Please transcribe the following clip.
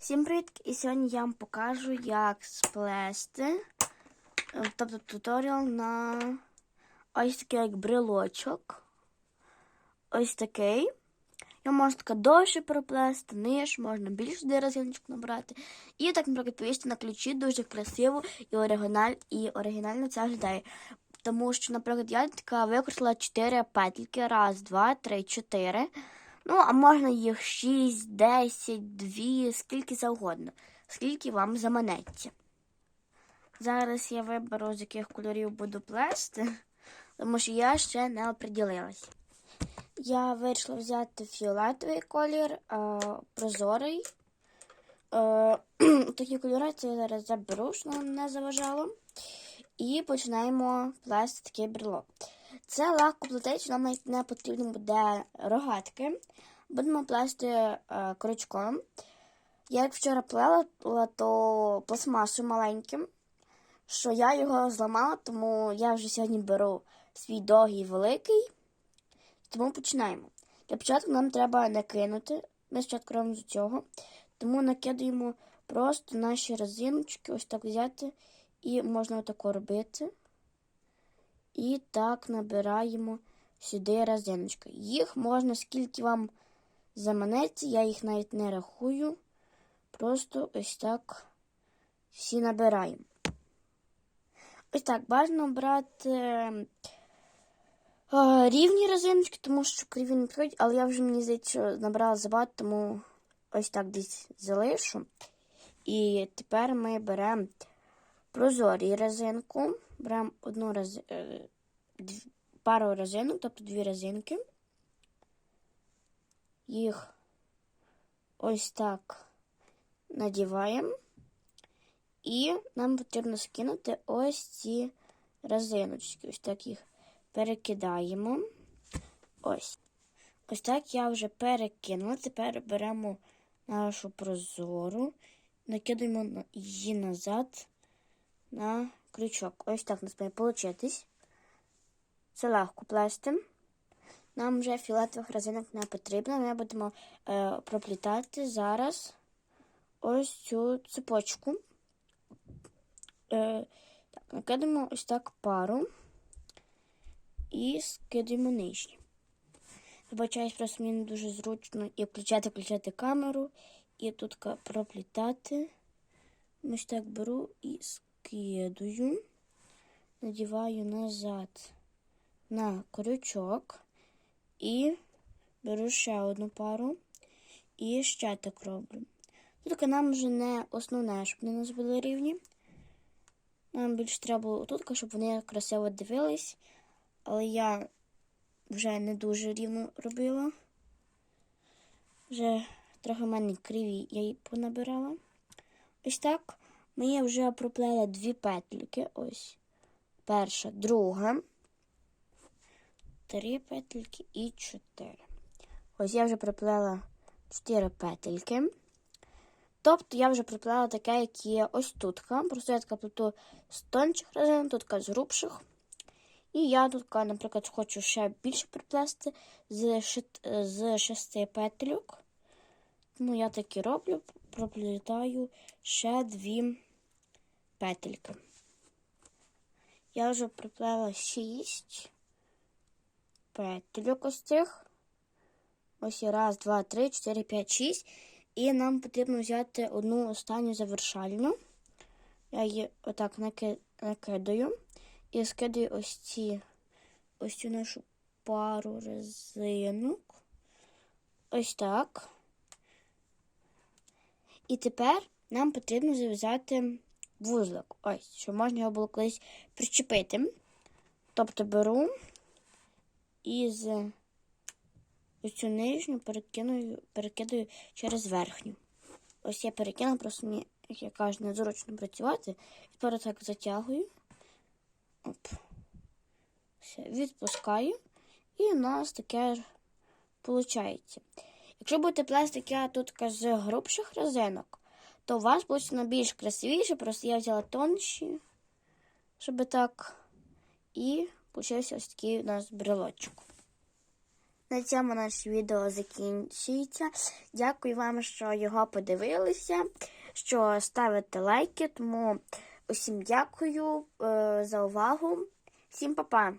Всім привіт! І сьогодні я вам покажу, як сплести, е, тобто туторіал на ось такий як брелочок. Ось такий. Його можна таке довше проплести, ниж, можна більше де резиночку набрати. І так, наприклад, повісти на ключі дуже красиво і, оригіналь, і оригінально це виглядає. Тому що, наприклад, я така використала 4 петельки. Раз, два, три, чотири. Ну, а можна їх 6, 10, 2, скільки завгодно, скільки вам заманеться. Зараз я виберу, з яких кольорів буду плести, тому що я ще не оприділилась. Я вирішила взяти фіолетовий колір, а, прозорий. Е, такі кольори це я зараз заберу, щоб нам не заважало. І починаємо плести такий брелок. Це легко плететься, нам навіть не потрібно буде рогатки. Будемо плести е, крючком. Я як вчора плела, то пластмасою маленьким, що я його зламала, тому я вже сьогодні беру свій довгий великий. Тому починаємо. Для початку нам треба накинути. Ми спочатку робимо з цього. Тому накидаємо просто наші резиночки, ось так взяти, і можна отако робити. І так набираємо сюди резиночки. Їх можна скільки вам заманеться, я їх навіть не рахую. Просто ось так всі набираємо. Ось так бажано брати е, рівні резиночки, тому що криві не підходять, але я вже мені здається, набрала забагато, тому ось так десь залишу. І тепер ми беремо прозорі резинку. Беремо одну рез... е, пару резинок, тобто дві резинки. Їх ось так надіваємо. І нам потрібно скинути ось ці резиночки. Ось так їх перекидаємо. Ось. Ось так я вже перекинула. Тепер беремо нашу прозору, накидаємо її назад на крючок. Ось так у нас має получитись. Це легко плести. Нам вже фіолетових резинок не потрібно. Ми будемо е, проплітати зараз ось цю цепочку. Е, так, накидаємо ось так пару і скидаємо нижні. Вибачаюсь, просто мені не дуже зручно і включати, включати камеру, і тут проплітати. Ось так беру і скидаю, надіваю назад на крючок і беру ще одну пару і ще так роблю. Тут нам вже не основне, щоб вони у нас були рівні. Нам більше треба було тут, щоб вони красиво дивились, але я вже не дуже рівно робила. Вже трохи в мене криві я її понабирала. Ось так. Ми вже проплели дві петліки. Ось. Перша, друга. Три петельки і чотири. Ось я вже проплела чотири петельки. Тобто я вже проплела таке, як є ось тут. Просто я така плету з тончих резин, тут з грубших. І я тут, наприклад, хочу ще більше приплести з, шести петельок. Тому я так і роблю, проплітаю ще дві петельки. Я вже приплела шість петельок ось цих. Ось раз, два, три, чотири, п'ять, шість. І нам потрібно взяти одну останню завершальну. Я її отак накидаю. І скидаю ось ці ось цю нашу пару резинок. Ось так. І тепер нам потрібно зав'язати вузлик. Ось, щоб можна його було колись причепити. Тобто беру і з цю нижню перекидаю, перекидаю через верхню. Ось я перекинула, просто мені, як я кажу, незручно працювати. І Тепер так затягую. Оп. Все, відпускаю. І у нас таке виходить. Якщо будете плести таке тут з грубших резинок, то у вас буде більш красивіше, просто я взяла тонші, щоб так. І получився ось такий у нас брелочок. На цьому наше відео закінчується. Дякую вам, що його подивилися, що ставите лайки. Тому усім дякую е, за увагу. Всім па-па!